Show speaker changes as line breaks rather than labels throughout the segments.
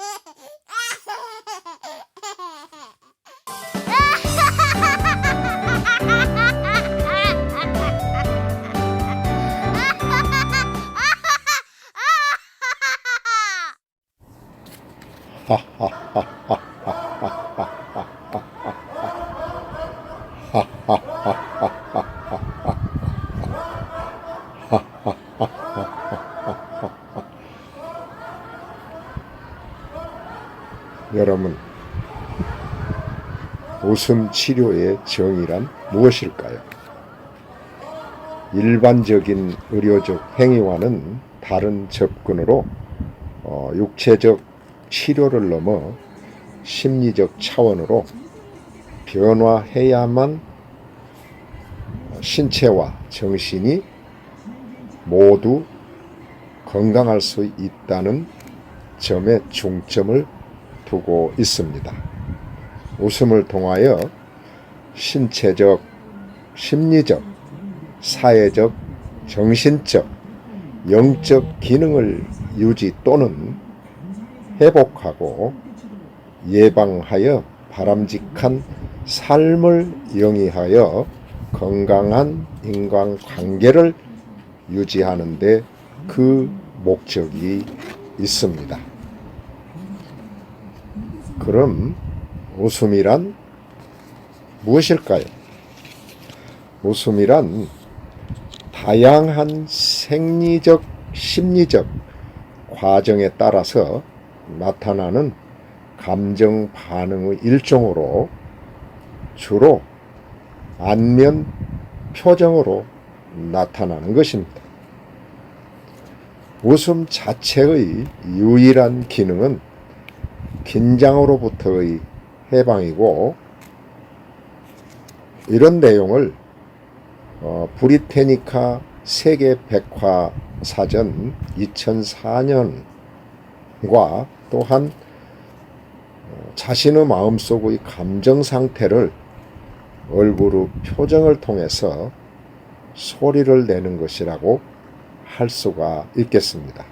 Ha ha ha! 여러분, 웃음 치료의 정의란 무엇일까요? 일반적인 의료적 행위와는 다른 접근으로 어, 육체적 치료를 넘어 심리적 차원으로 변화해야만 신체와 정신이 모두 건강할 수 있다는 점에 중점을 두고 있습니다. 웃음을 통하여 신체적, 심리적, 사회적, 정신적, 영적 기능을 유지 또는 회복하고 예방하여 바람직한 삶을 영위하여 건강한 인간 관계를 유지하는데 그 목적이 있습니다. 그럼 웃음이란 무엇일까요? 웃음이란 다양한 생리적, 심리적 과정에 따라서 나타나는 감정 반응의 일종으로 주로 안면 표정으로 나타나는 것입니다. 웃음 자체의 유일한 기능은 긴장으로부터의 해방이고 이런 내용을 어, 브리테니카 세계 백화 사전 2004년과 또한 어, 자신의 마음속의 감정 상태를 얼굴의 표정을 통해서 소리를 내는 것이라고 할 수가 있겠습니다.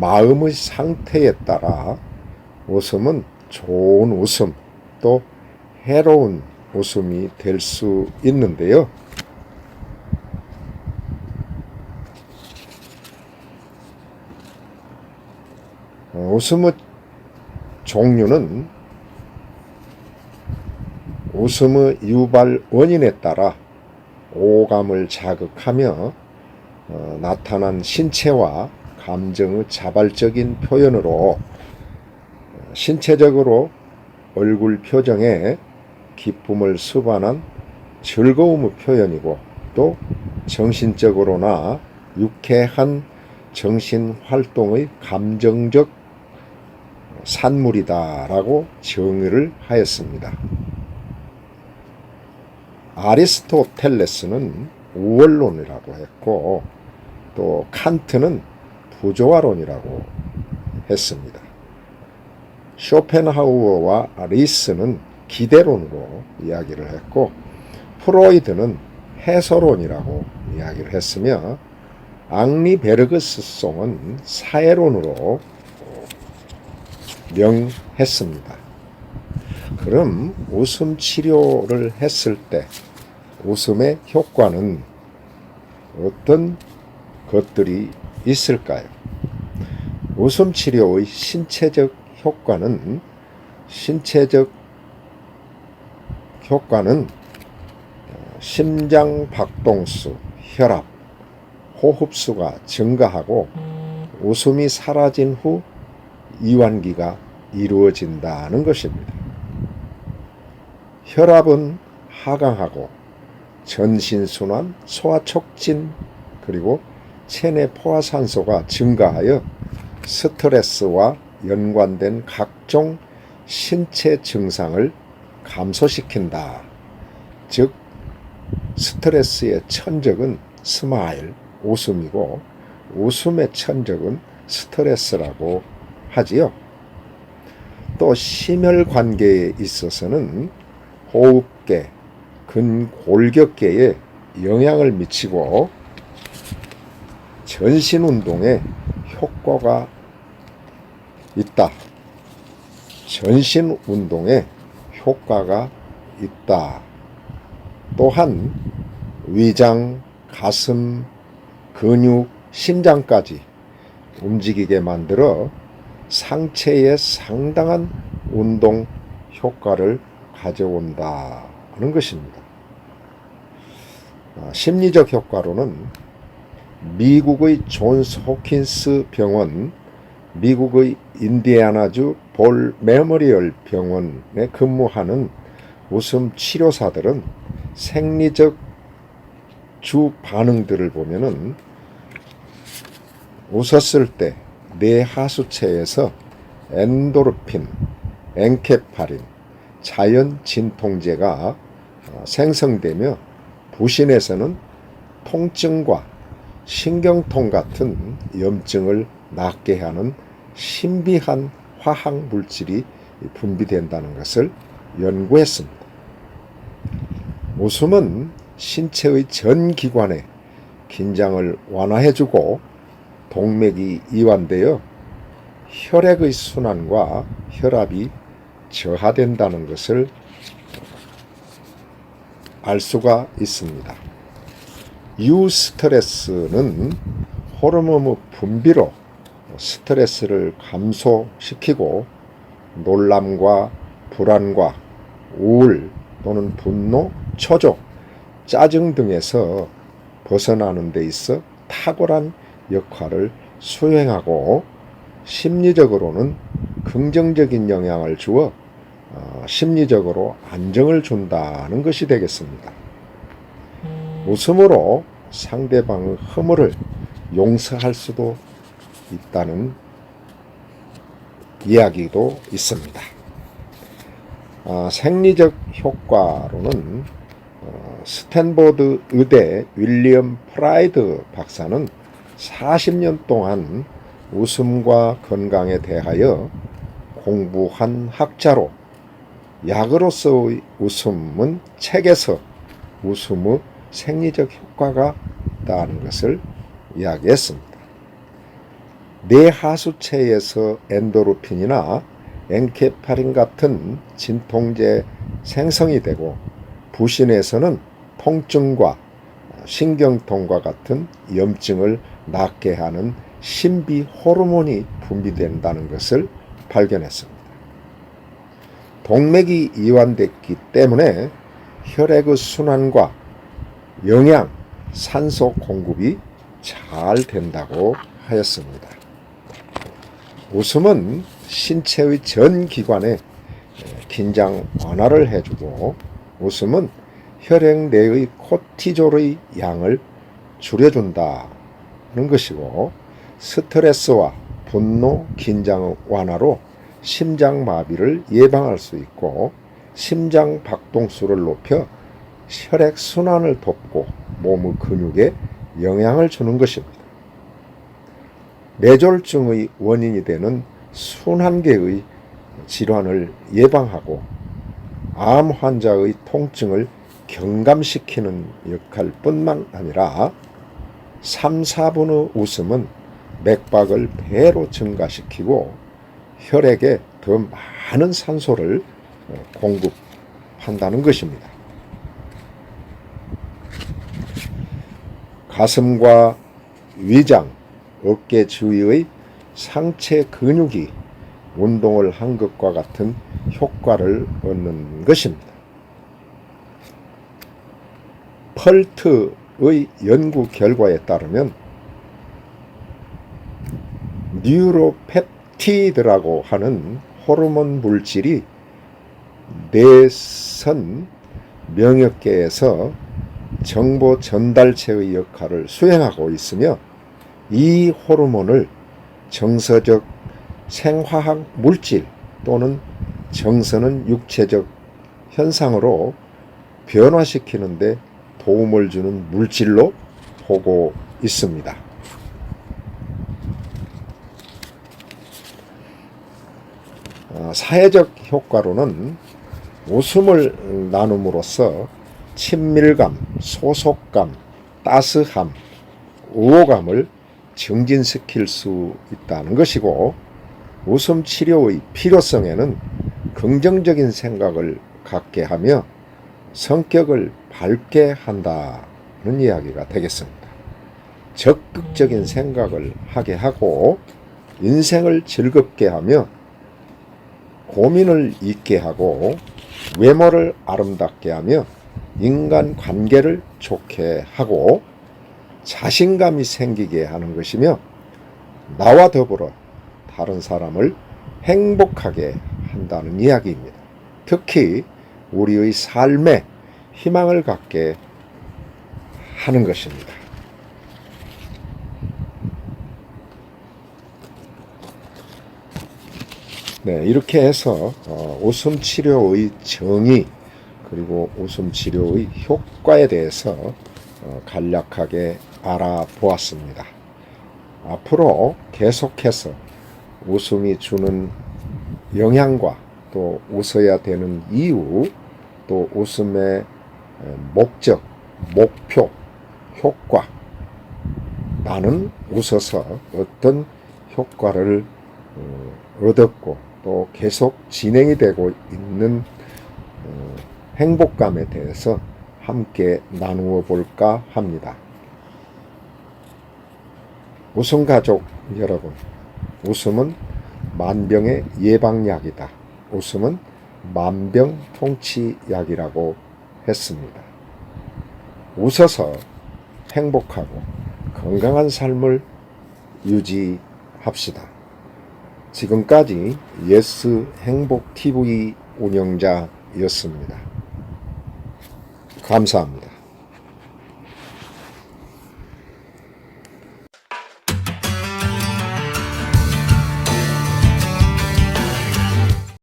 마음의 상태에 따라 웃음은 좋은 웃음 또 해로운 웃음이 될 수 있는데요. 어, 웃음의 종류는 웃음의 유발 원인에 따라 오감을 자극하며 어, 나타난 신체와 감정의 자발적인 표현으로 어, 신체적으로 얼굴 표정에 기쁨을 수반한 즐거움의 표현이고 또 정신적으로나 유쾌한 정신 활동의 감정적 산물이다라고 정의를 하였습니다. 아리스토텔레스는 우월론이라고 했고 또 칸트는 부조화론이라고 했습니다. 쇼펜하우어와 리스는 기대론으로 이야기를 했고 프로이드는 해소론이라고 이야기를 했으며 앙리 베르그스 송은 사회론으로 명했습니다. 그럼 웃음 치료를 했을 때 웃음의 효과는 어떤 것들이 있을까요? 웃음 치료의 신체적 효과는 신체적 효과는 심장 박동수, 혈압, 호흡수가 증가하고 웃음이 사라진 후 이완기가 이루어진다는 것입니다. 혈압은 하강하고 전신순환, 소화촉진, 그리고 체내 포화산소가 증가하여 스트레스와 연관된 각종 신체 증상을 감소시킨다. 즉, 스트레스의 천적은 스마일, 웃음이고, 웃음의 천적은 스트레스라고 하지요. 또 심혈 관계에 있어서는 호흡계, 근골격계에 영향을 미치고 전신 운동에 효과가 있다. 전신 운동에 효과가 있다. 또한 위장, 가슴, 근육, 심장까지 움직이게 만들어 상체에 상당한 운동 효과를 가져온다는 것입니다. 아, 심리적 효과로는 미국의 존스 호킨스 병원, 미국의 인디애나주 볼 메모리얼 병원에 근무하는 웃음 치료사들은 생리적 주 반응들을 보면은 웃었을 때 뇌 하수체에서 엔도르핀, 엔케파린, 자연 진통제가 어, 생성되며 부신에서는 통증과 신경통 같은 염증을 낫게 하는 신비한 화학 물질이 분비된다는 것을 연구했습니다. 웃음은 신체의 전 기관에 긴장을 완화해주고 동맥이 이완되어 혈액의 순환과 혈압이 저하된다는 것을 알 수가 있습니다. 유 스트레스는 호르몬 분비로 스트레스를 감소시키고 놀람과 불안과 우울 또는 분노, 초조, 짜증 등에서 벗어나는 데 있어 탁월한 역할을 수행하고 심리적으로는 긍정적인 영향을 주어 어, 심리적으로 안정을 준다는 것이 되겠습니다. 웃음으로 상대방의 허물을 용서할 수도 있다는 이야기도 있습니다. 아, 생리적 효과로는 어, 스탠보드 의대 윌리엄 프라이드 박사는 40년 동안 웃음과 건강에 대하여 공부한 학자로 약으로서의 웃음은 책에서 웃음의 생리적 효과가 있다는 것을 이야기했습니다. 뇌 하수체에서 엔도르핀이나 엔케파린 같은 진통제 생성이 되고 부신에서는 통증과 신경통과 같은 염증을 낫게 하는 신비 호르몬이 분비된다는 것을 발견했습니다. 동맥이 이완됐기 때문에 혈액의 순환과 영양, 산소 공급이 잘 된다고 하였습니다. 웃음은 신체의 전 기관에 긴장 완화를 해주고 웃음은 혈액 내의 코티졸의 양을 줄여준다는 것이고 스트레스와 분노, 긴장 완화로 심장 마비를 예방할 수 있고 심장 박동수를 높여 혈액 순환을 돕고 몸의 근육에 영향을 주는 것입니다. 뇌졸중의 원인이 되는 순환계의 질환을 예방하고 암 환자의 통증을 경감시키는 역할뿐만 아니라 3, 4분의 웃음은 맥박을 배로 증가시키고 혈액에 더 많은 산소를 어, 공급한다는 것입니다. 가슴과 위장, 어깨 주위의 상체 근육이 운동을 한 것과 같은 효과를 얻는 것입니다. 펄트의 연구 결과에 따르면 뉴로펩티드라고 하는 호르몬 물질이 뇌선 명역계에서 정보 전달체의 역할을 수행하고 있으며 이 호르몬을 정서적 생화학 물질 또는 정서는 육체적 현상으로 변화시키는데 도움을 주는 물질로 보고 있습니다. 어, 사회적 효과로는 웃음을 나눔으로써 친밀감, 소속감, 따스함, 우호감을 증진시킬 수 있다는 것이고 웃음 치료의 필요성에는 긍정적인 생각을 갖게 하며 성격을 밝게 한다는 이야기가 되겠습니다. 적극적인 생각을 하게 하고 인생을 즐겁게 하며 고민을 잊게 하고 외모를 아름답게 하며 인간 관계를 좋게 하고 자신감이 생기게 하는 것이며 나와 더불어 다른 사람을 행복하게 한다는 이야기입니다. 특히 우리의 삶에 희망을 갖게 하는 것입니다. 네, 이렇게 해서 어, 웃음 치료의 정의 그리고 웃음 치료의 효과에 대해서 어, 간략하게 알아보았습니다. 앞으로 계속해서 웃음이 주는 영향과 또 웃어야 되는 이유 또 웃음의 목적, 목표, 효과 나는 웃어서 어떤 효과를 어, 얻었고 또 계속 진행이 되고 있는 어, 행복감에 대해서 함께 나누어 볼까 합니다. 웃음 가족 여러분, 웃음은 만병의 예방약이다. 웃음은 만병통치약이라고 했습니다. 웃어서 행복하고 건강한 삶을 유지합시다. 지금까지 예스 행복 TV 운영자였습니다. 감사합니다.